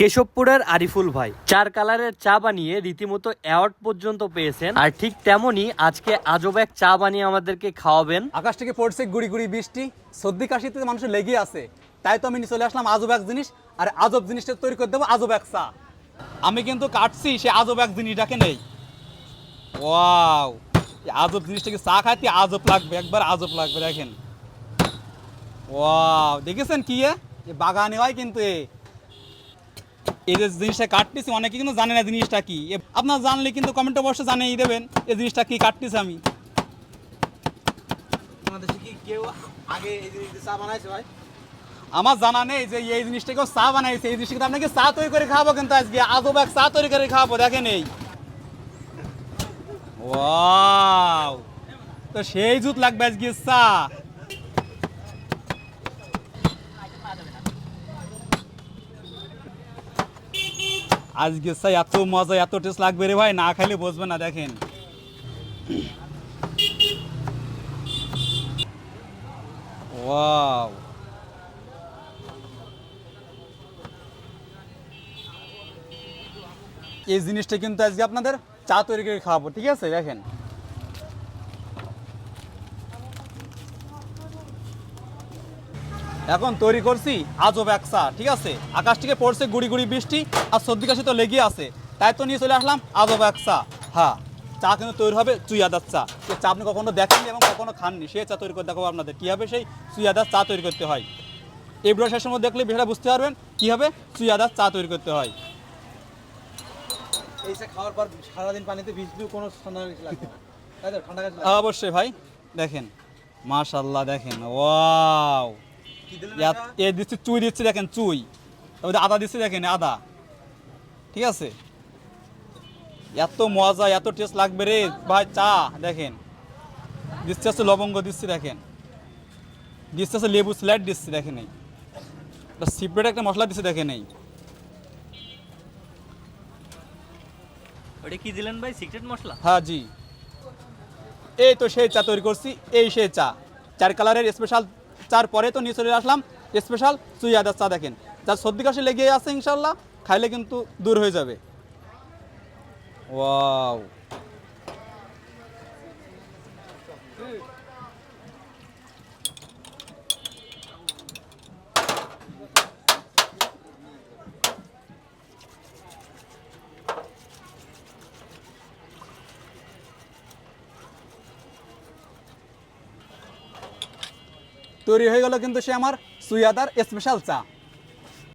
কেশবপুরের আরিফুল ভাই। চার কালারের চা বানিয়ে রীতিমতো অ্যাওয়ার্ড পর্যন্ত পেয়েছেন। আর ঠিক তেমনই আজকে আজব এক চা বানিয়ে আমাদেরকে খাওয়াবেন। আকাশ থেকে পড়ছে গুড়ি গুড়ি বৃষ্টি, সর্দি কাশিতে মানুষের লেগে আছে। তাই তো আমি চলে আসলাম আজব এক জিনিস, আর আজব জিনিসটা তৈরি করে দেবো আজব এক চা। আমি কিন্তু কাটছি, সে আজব এক জিনিসটাকে নেই। ওয়াও আজব জিনিসটাকে চা খাইতে আজব লাগবে, একবার আজব লাগবে, দেখেন। ওয়াও, দেখেছেন কি? এ? বাগানে হয় কিন্তু এ। এই যে জিনিসটা কাটতেছি অনেকে কিন্তু জানে না জিনিসটা কি। আপনার জানলে কিন্তু কমেন্ট অবশ্যই জানিয়ে দেবেন এই জিনিসটা কি কাটতেছি আমি। আমার জানা নেই যে এই জিনিসটাকেও চা বানাইছে এই জিনিসটাকে আপনাকে চা তৈরি করে খাওয়াবো কিন্তু আজকে। আজব এক চা তৈরি করে খাওয়াবো দেখেন এই। ওয়াও! তো সেই জুত লাগবে আজকে চা। আজকে চা এত মজা, এত টেস্ট লাগবে রে ভাই, না খাইলে বসবে না, দেখেন। ওয়াও। এই জিনিসটা কিন্তু আজকে আপনাদের চা তৈরি করে খাওয়াবো, ঠিক আছে? দেখেন। এখন তৈরি করছি আজব এক চা ঠিক আছে? আকাশ থেকে পড়ছে গুড়ি গুড়ি বৃষ্টি আর সর্দি কাশি তো লেগে আছে। তাই তো নিয়ে চলে আসলাম আজব এক চা। হ্যাঁ চা কিন্তু তৈরি হবে চুইয়াদার চা। সে চা আপনি কখনো দেখেননি এবং কখনো খাননি। সে চা তৈরি করে দেখাবো আপনাদের কীভাবে সেই চুইয়াদার চা তৈরি করতে হয়। এই ভিডিও শেষের মধ্যে দেখলে বিষয়টা বুঝতে পারবেন কীভাবে চুইয়াদার চা তৈরি করতে হয়। এই চা খাওয়ার পর সারাদিন পানিতে ভিজলেও কোনো ঠান্ডা লাগবে না। কাছে অবশ্যই ভাই। দেখেন মাশাল্লাহ দেখেন ওয়াও। এ দিচ্ছি চুই দিচ্ছি দেখেন চুই। তারপরে আদা দিচ্ছি দেখেন আদা। ঠিক আছে? এত মজা এত টেস্ট লাগবে রে। ভাই চা দেখেন। দিচ্ছে হচ্ছে লবঙ্গ দিচ্ছি দেখেন। দিচ্ছে হচ্ছে লেবু স্লাইড দিচ্ছি দেখেন এই। সিপ্রেট একটা মশলা দিচ্ছি দেখেন এই। ওটা কি দিলেন ভাই? সিক্রেট মশলা? হ্যাঁ জি। এই তো সেই চা তৈরি করছি এই সেই চা। চার কালারের স্পেশাল চার পরে তো নিয়ে চলে আসলাম স্পেশাল চুই আদার চা দেখেন যার সর্দি কাশি লেগে আছে ইনশাল্লাহ খাইলে কিন্তু দূর হয়ে যাবে। ওয়াও। তৈরি হয়ে গেল কিন্তু সে আমার সুইয়াদার স্পেশাল চা।